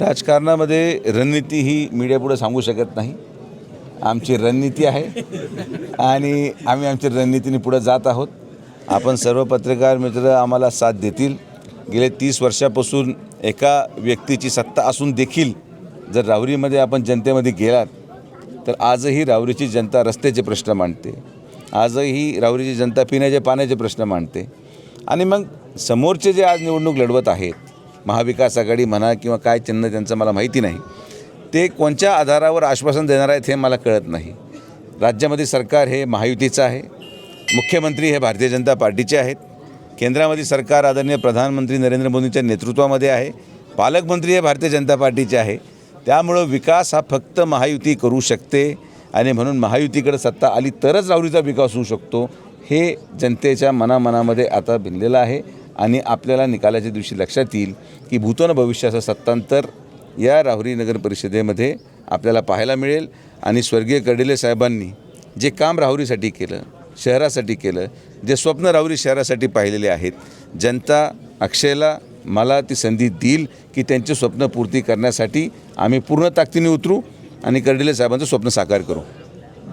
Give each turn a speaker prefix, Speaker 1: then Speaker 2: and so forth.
Speaker 1: राजकारणामध्ये रणनीती ही मीडियापुढे सांगू शकत नाही. आमची रणनीती आहे आणि आम्ही आमची रणनीतीने पुढे जात आहोत. आपण सर्व पत्रकार मित्र आम्हाला साथ देतील. गेले तीस वर्षापासून एका व्यक्तीची सत्ता असून देखील जर राहुरीमध्ये आपण जनतेमध्ये गेलात तर आजही राहुरीची जनता रस्त्याचे प्रश्न मांडते. आजही राहुरीची जनता पिण्याचे पाण्याचे प्रश्न मांडते. आणि मग समोरचे जे आज निवडणूक लढवत आहेत महाविकास आघाडी म्हणा किंवा काय चिन्ह त्यांचं मला माहिती नाही. ते कोणत्या आधारावर आश्वासन देणार आहेत हे मला कळत नाही. राज्यामध्ये सरकार हे महायुतीचं आहे. मुख्यमंत्री हे भारतीय जनता पार्टीचे आहेत. केंद्रामध्ये सरकार आदरणीय प्रधानमंत्री नरेंद्र मोदींच्या नेतृत्वामध्ये आहे. पालकमंत्री हे भारतीय जनता पार्टीचे आहे. त्यामुळं विकास हा फक्त महायुती करू शकते आणि म्हणून महायुतीकडे सत्ता आली तरच राहुरीचा विकास होऊ शकतो हे जनतेच्या मनामनामध्ये आता भिनलेलं आहे. आणि आपल्याला निकालाच्या दिवशी लक्षात येईल की भूतोन भविष्याचं सत्तांतर या राहुरी नगर परिषदेमध्ये आपल्याला पाहायला मिळेल. आणि स्वर्गीय कर्डिले साहेबांनी जे काम राहुरीसाठी केलं शहरासाठी केलं जे स्वप्न राहुरी शहरासाठी पाहिलेले आहेत जनता अक्षयला मला ती संधी देईल की त्यांचे स्वप्न पूर्ती करण्यासाठी आम्ही पूर्ण ताकदीने उतरू आणि कर्डिले साहेबांचं स्वप्न साकार करू.